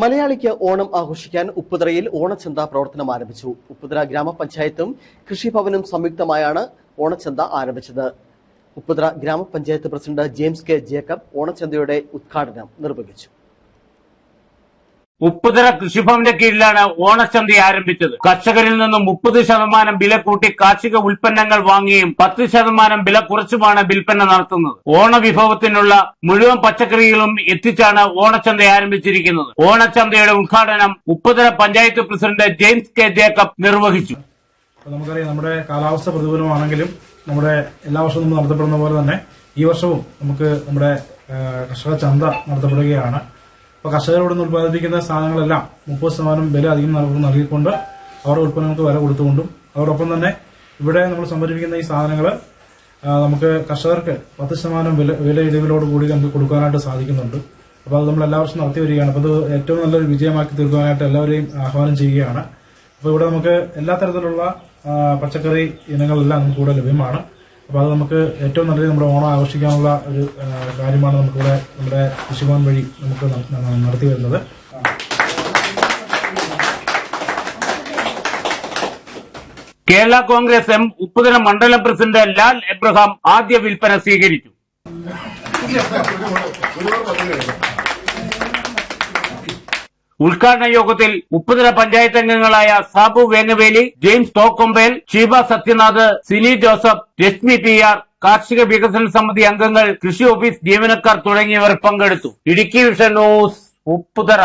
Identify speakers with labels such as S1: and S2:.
S1: മലയാളിക്ക് ഓണം ആഘോഷിക്കാൻ ഉപ്പുതറയിൽ ഓണച്ചന്ത പ്രവർത്തനം ആരംഭിച്ചു. ഉപ്പുതറ ഗ്രാമപഞ്ചായത്തും കൃഷിഭവനും സംയുക്തമായാണ് ഓണച്ചന്ത ആരംഭിച്ചത്. Upputhara grama panchayat president James K. Jacob ഓണച്ചന്തയുടെ ഉദ്ഘാടനം നിർവഹിച്ചു.
S2: ഉപ്പുതറ കൃഷിഭവന്റെ കീഴിലാണ് ഓണച്ചന്ത ആരംഭിച്ചത്. കർഷകരിൽ നിന്നും മുപ്പത് ശതമാനം വില കൂട്ടി കാർഷിക ഉൽപ്പന്നങ്ങൾ വാങ്ങിയും പത്ത് ശതമാനം വില കുറച്ചുമാണ് വിൽപ്പന നടത്തുന്നത്. ഓണവിഭവത്തിനുള്ള മുഴുവൻ പച്ചക്കറികളും എത്തിച്ചാണ് ഓണച്ചന്ത ആരംഭിച്ചിരിക്കുന്നത്. ഓണച്ചന്തയുടെ ഉദ്ഘാടനം Upputhara panchayat president James K Jacob നിർവഹിച്ചു.
S3: നമുക്കറിയാം നമ്മുടെ കാലാവസ്ഥ പ്രതികൂലമാണെങ്കിലും നമ്മുടെ എല്ലാ വർഷവും നമ്മൾ നടത്തപ്പെടുന്ന പോലെ തന്നെ ഈ വർഷവും നമുക്ക് നമ്മുടെ കർഷക ചന്ത നടത്തപ്പെടുകയാണ്. അപ്പൊ ഇവിടെ നിന്ന് ഉത്പാദിപ്പിക്കുന്ന സാധനങ്ങളെല്ലാം മുപ്പത് ശതമാനം വില അധികം നൽകി- നൽകിക്കൊണ്ട് അവരുടെ ഉൽപ്പന്നങ്ങൾക്ക് വില കൊടുത്തുകൊണ്ടും അതോടൊപ്പം തന്നെ ഇവിടെ നമ്മൾ സംഭരിപ്പിക്കുന്ന ഈ സാധനങ്ങൾ നമുക്ക് കർഷകർക്ക് പത്ത് ശതമാനം വില വില ഇടിവിലോട് കൂടി നമുക്ക് കൊടുക്കാനായിട്ട് സാധിക്കുന്നുണ്ട്. അപ്പോൾ അത് നമ്മൾ എല്ലാ വർഷവും നടത്തി വരികയാണ്. അപ്പോൾ അത് ഏറ്റവും നല്ലൊരു വിജയമാക്കി തീർക്കാനായിട്ട് എല്ലാവരെയും ആഹ്വാനം ചെയ്യുകയാണ്. അപ്പോൾ ഇവിടെ നമുക്ക് എല്ലാ തരത്തിലുള്ള പച്ചക്കറി ഇനങ്ങളെല്ലാം നമുക്ക് ഇവിടെ ലഭ്യമാണ്. അപ്പോൾ അത് നമുക്ക് ഏറ്റവും നല്ല നമ്മുടെ ഓണം ആഘോഷിക്കാനുള്ള ഒരു കാര്യമാണ് നമുക്കിവിടെ നമ്മുടെ കൃഷിഭവൻ വഴി നമുക്ക് നടത്തി വരുന്നത്.
S2: കേരള കോൺഗ്രസ് എം ഉപ്പുതല മണ്ഡലം പ്രസിഡന്റ് ലാൽ എബ്രഹാം ആദ്യ വിൽപ്പന സ്വീകരിച്ചു. ഉദ്ഘാടന യോഗത്തിൽ ഉപ്പുതല പഞ്ചായത്ത് അംഗങ്ങളായ Sabu Vengaveli James Thokkompel Sheeba Sathyanath Sini Joseph Reshmi P R കാർഷിക വികസന സമിതി അംഗങ്ങൾ കൃഷി ഓഫീസ് ജീവനക്കാർ തുടങ്ങിയവർ പങ്കെടുത്തു. Idukki vision news Upputhara